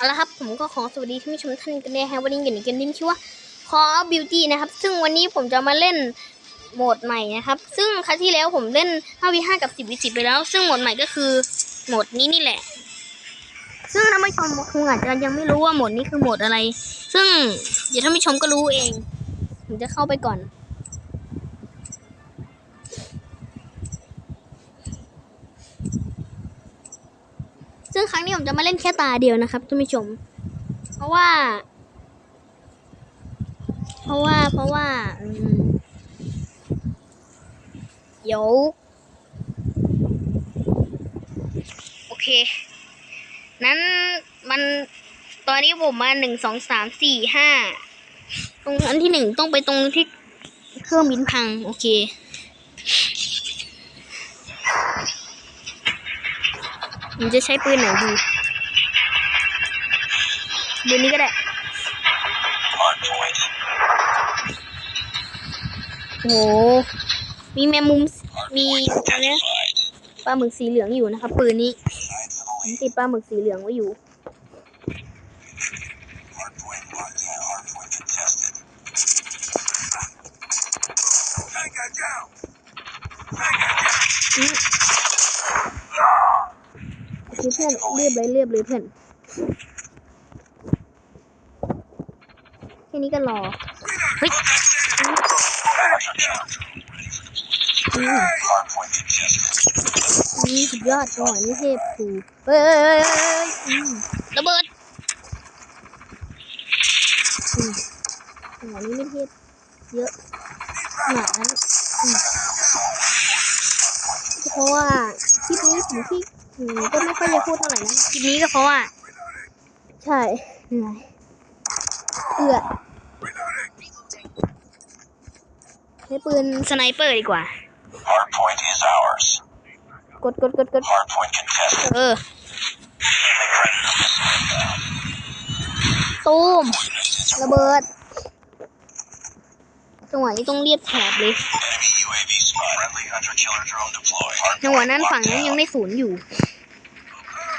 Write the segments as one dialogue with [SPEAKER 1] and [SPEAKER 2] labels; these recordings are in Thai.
[SPEAKER 1] เอาละครับผมก็ขอสวัสดีท่านผู้ชมท่านกันด้วยฮะวันนี้อยู่ในเกมที่มีชื่อว่า Call of Duty นะครับ ซึ่งวันนี้ผมจะมาเล่นโหมดใหม่นะครับ ซึ่งครั้งที่แล้วผมเล่น 5v5 กับ 10v10 ไปแล้ว ซึ่งโหมดใหม่ก็คือโหมดนี้นี่แหละ ซึ่งท่านผู้ชมคงอาจจะยังไม่รู้ว่าโหมดนี้คือโหมดอะไร ซึ่งเดี๋ยวท่านผู้ชมก็รู้เอง ผมจะเข้าไปก่อน ซึ่งครั้งนี้ผมจะมาเล่นแค่ตาเดียวนะครับท่านผู้ชม เพราะว่า เพราะว่าเพราะว่าเดี๋ยวโอเค นั้นมันตอนนี้ผมมาหนึ่งสองสามสี่ห้าตรงอันที่หนึ่งต้องไปตรงที่เครื่องบินพัง โอเค ผมจะใช้ปืนไหนดีปืนนี้ก็ได้โหมีแมงมุมมีอะไรนะปลาหมึกสีเหลืองอยู่นะครับปืนนี้ผมติดปลาหมึกสีเหลืองไว้อยู่อืมโอ เพื่อนเรียบเลยเรียบเลยเพื่อนแค่นี้ก็รอเฮ้ยอืมอืมสุดยอดจังหวะนี้เทพถูเฮ้ยเฮ้ยเฮ้ยเฮ้ยอืมระเบิดอืมจังหวะนี้ไม่เทพเยอะขนาดนั้นอืมเพราะว่าคลิปนี้ผมที่ อืมก็ไม่ค่อยจะพูดเท่าไหร่นะคลิปนี้ก็เพราะว่า ใช่เหนื่อยเอือใช้ปืนสไนเปอร์ดีกว่า
[SPEAKER 2] Hardpoint is ours.
[SPEAKER 1] กดกดกดกด
[SPEAKER 2] Hardpoint contested.
[SPEAKER 1] เออ ตูมระเบิดจังหวะนี้ต้องเรียบแถบเลย
[SPEAKER 2] Enemy UAV
[SPEAKER 1] จังหวะนั้นฝั่งนั้นยังไม่ศูนย์อยู่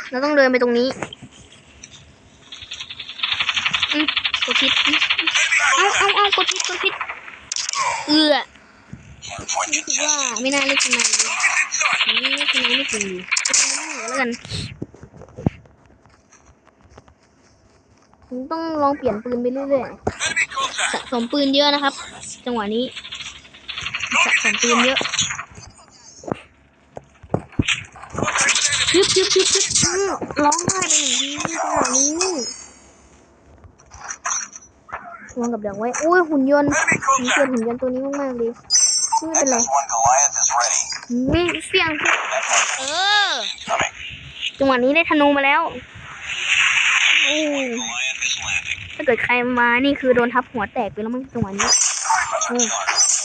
[SPEAKER 1] เราต้องเดินไปตรงนี้อืมกดผิดอืมเอาเอาเอากดผิดกดผิดเอือรู้สึกว่าไม่น่าเล่นทนายเลยนี่ทนายไม่เก่งอยู่ก็ทำไม่ได้แล้วกันผมต้องลองเปลี่ยนปืนไปเรื่อยๆสะสมปืนเยอะนะครับ จังหวะนี้ สะสมปืนเยอะยึบยึบยึบยึบร้องไห้ไปหนึ่งทีจังหวนี้วางกับดักไว้โอ้ยหุ่นยนต์ผมเกลียดหุ่นยนต์ตัวนี้มากๆเลยไม่เป็นไรนี่เสียงสิ
[SPEAKER 2] That
[SPEAKER 1] เออจังหวะนี้ได้ธนูมาแล้วโอ้
[SPEAKER 2] Goliath is landing.
[SPEAKER 1] ถ้าเกิดใครมานี่คือโดนทับหัวแตกไปแล้วมั้งจังหวะนี้
[SPEAKER 2] Hunter killer.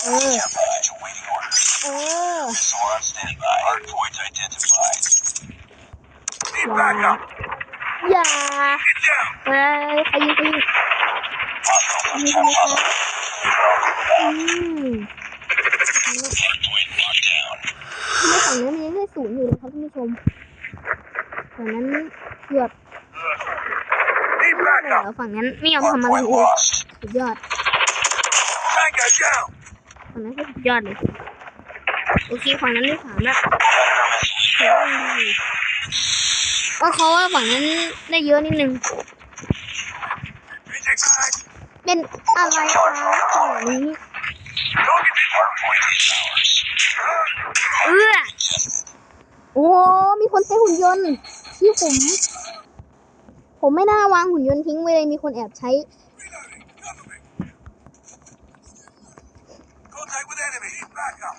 [SPEAKER 1] Oh.
[SPEAKER 2] Care package awaiting orders.
[SPEAKER 1] เออ
[SPEAKER 2] Missile on standby. Hardpoint identified.
[SPEAKER 1] อย่าอย่าเอ้ยใครยิงใครยิง
[SPEAKER 2] Hostiles
[SPEAKER 1] ยิง
[SPEAKER 2] have
[SPEAKER 1] ใคร
[SPEAKER 2] hostile
[SPEAKER 1] อืม
[SPEAKER 2] Hardpoint locked down.
[SPEAKER 1] ทำไมฝั่งนั้นมันยังได้ศูนย์อยู่นะครับท่านผู้ชมฝั่งนั้นเกือบเหรอฝั่งนั้นไม่ยอมทำอะไร
[SPEAKER 2] Hardpoint
[SPEAKER 1] เลย
[SPEAKER 2] lost.
[SPEAKER 1] สุดยอด
[SPEAKER 2] Tango down.
[SPEAKER 1] ฝั่งนั้นก็สุดยอดเลย โอเคฝั่งนั้นได้สามและ
[SPEAKER 2] Predator missile
[SPEAKER 1] ถือ
[SPEAKER 2] inbound.
[SPEAKER 1] ว่าดีก็เขาว่าฝั่งนั้นได้เยอะนิดนึง เป็นอะไรคะฝั่งนี้เอื้อโอ้ มีคนใช้หุ่นยนต์ที่ผม ผมไม่น่าวางหุ่นยนต์ทิ้งไว้เลย มีคนแอบใช้
[SPEAKER 2] Contact with enemy. Back up.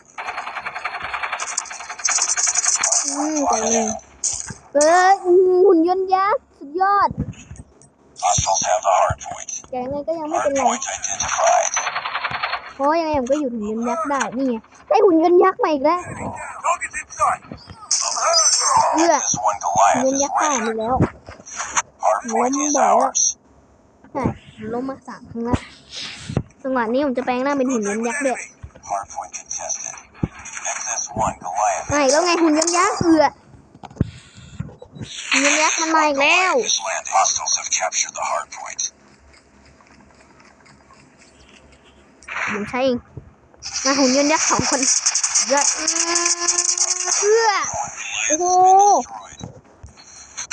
[SPEAKER 1] อืมแต่หนึ่งเอออืมหุ่นยนต์ยักษ์สุดยอด
[SPEAKER 2] Hostiles have the hardpoint.
[SPEAKER 1] แต่ยังไงก็ยังไม่เป็นไร
[SPEAKER 2] Hardpoint identified.
[SPEAKER 1] เพราะยังไงผมก็อยู่หุ่นยนต์ยักษ์ได้ นี่ไงได้หุ่นยนต์ยักษ์มาอีกแล้ว
[SPEAKER 2] Target in sight.
[SPEAKER 1] เอื้อ
[SPEAKER 2] This one
[SPEAKER 1] หุ่น
[SPEAKER 2] Goliath
[SPEAKER 1] ยนต์
[SPEAKER 2] is
[SPEAKER 1] ยักษ์ฆ่า
[SPEAKER 2] ready.
[SPEAKER 1] ไปแล้ว
[SPEAKER 2] Hardpoint is
[SPEAKER 1] One more.
[SPEAKER 2] ours.
[SPEAKER 1] ใช่ผมล้มมาสามครั้งแล้วจังหวะนี้ผมจะแปลงร่างเป็นหุ่นยนต์ยักษ์ด้วย
[SPEAKER 2] Hardpoint contested. XS1 Goliath.
[SPEAKER 1] ไงแล้วไงหุ่นยนต์ยักษ์เอือ เงินยักษ์มันมาอีกแล้ว
[SPEAKER 2] Is landing. Hostiles have captured the hard point.
[SPEAKER 1] ผมใช้เองมาหุ่นยนต์ยักษ์สองคนยอดอืมเพื่อโอ้โห
[SPEAKER 2] Destroyed.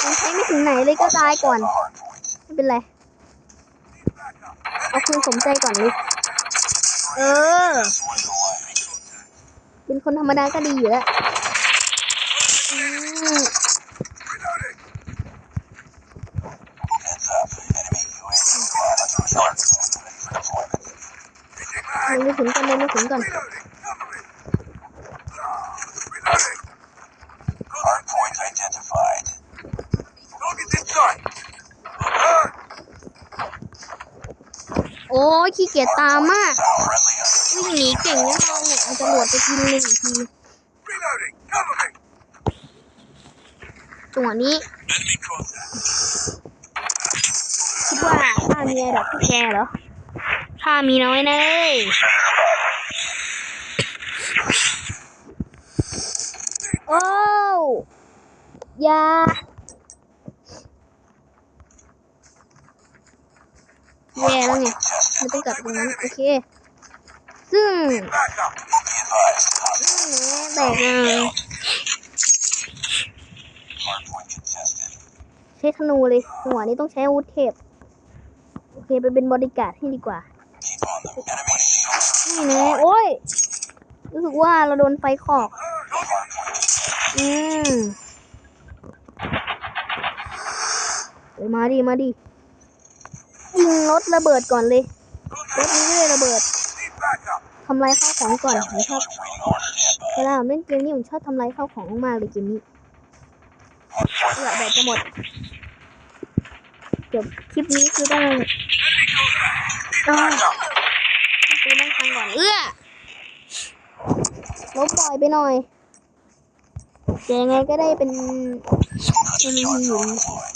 [SPEAKER 1] ผมใช้ไม่ถึงไหนเลยก็ตายก่อน
[SPEAKER 2] The hard point.
[SPEAKER 1] ไม่เป็นไร เอาคุณสมใจก่อนเลยเออ
[SPEAKER 2] This one's alive.
[SPEAKER 1] เป็นคนธรรมดาก็ดีอยู่แล้ว เดินก่อนเดินไปถึงก่อนโอ้ขี้เกียจตามมาก วิ่งหนีเก่งนะเราเนี่ยเอาจรวดไปกินเลยอีกทีจังหวะนี้คิดว่าถ้ามีอะไรแกเหรอ ถ้ามีน้อยนะเลยโอ้ยาแย่แล้วไงไม่ต้องกลับตรงนั้นโอเค ซึ่งแตกเลยใช้ธนูเลยจังหวะนี้ต้องใช้อาวุธเทพโอเค ไปเป็นบริการดให้ดีกว่า นี่นะโอ้ย รู้สึกว่าเราโดนไฟคอก อืมเดี๋ยวมาดิ มาดิ ยิงรถระเบิดก่อนเลย รถนี้ไม่ได้ระเบิด ทำลายข้าวของก่อนผมชอบเวลาผมเล่นเกมนี้ผมชอบทำลายข้าวของมากเลยเกมนี้
[SPEAKER 2] Hard point
[SPEAKER 1] เอื้อแบตจะหมดจบคลิปนี้คือต้อง ต้องปืนต้องพังก่อน เอื้อลบปล่อยไปหน่อยแต่ยังไงก็ได้เป็น
[SPEAKER 2] hunter
[SPEAKER 1] Enemy
[SPEAKER 2] killers are
[SPEAKER 1] unit.
[SPEAKER 2] deployed.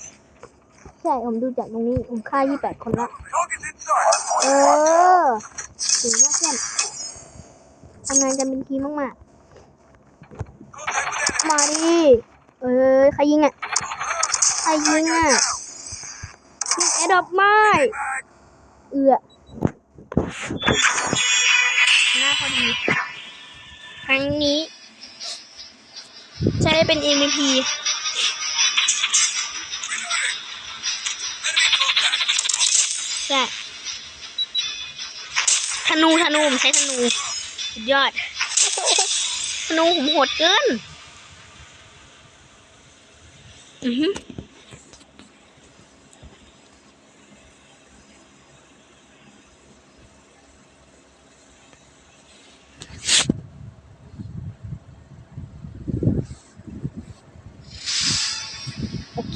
[SPEAKER 1] ใช่ผมดูจากตรงนี้ ผมฆ่า28คนละ เออถึงมากเพื่อนทำงานกันเป็นทีมมากๆ มาดิ เออใครยิงอะ ใครยิงอะยิงแอดดอปไม่ เอือ หน้าพอดีครั้งนี้ ใช้เป็น MVP ใช่ธนูธนูผมใช้ธนูสุดยอดธนูผมโหดเกิน อือฮึ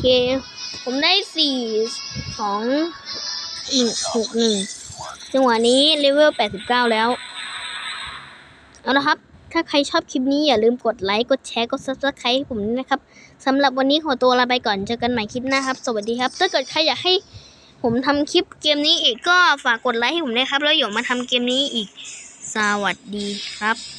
[SPEAKER 1] เค ผมได้สี่สองหนึ่งหกหนึ่งจังหวะนี้เลเวลแปดสิบเก้าแล้ว เอาละครับ ถ้าใครชอบคลิปนี้อย่าลืมกดไลค์ กดแชร์ กด subscribe ให้ผมนะครับสำหรับวันนี้ขอตัวลาไปก่อน เจอกันใหม่คลิปหน้าครับ สวัสดีครับ ถ้าเกิดใครอยากให้ผมทำคลิปเกมนี้อีกก็ฝากกดไลค์ให้ผมด้วยครับ แล้วเดี๋ยวมาทำเกมนี้อีก สวัสดีครับ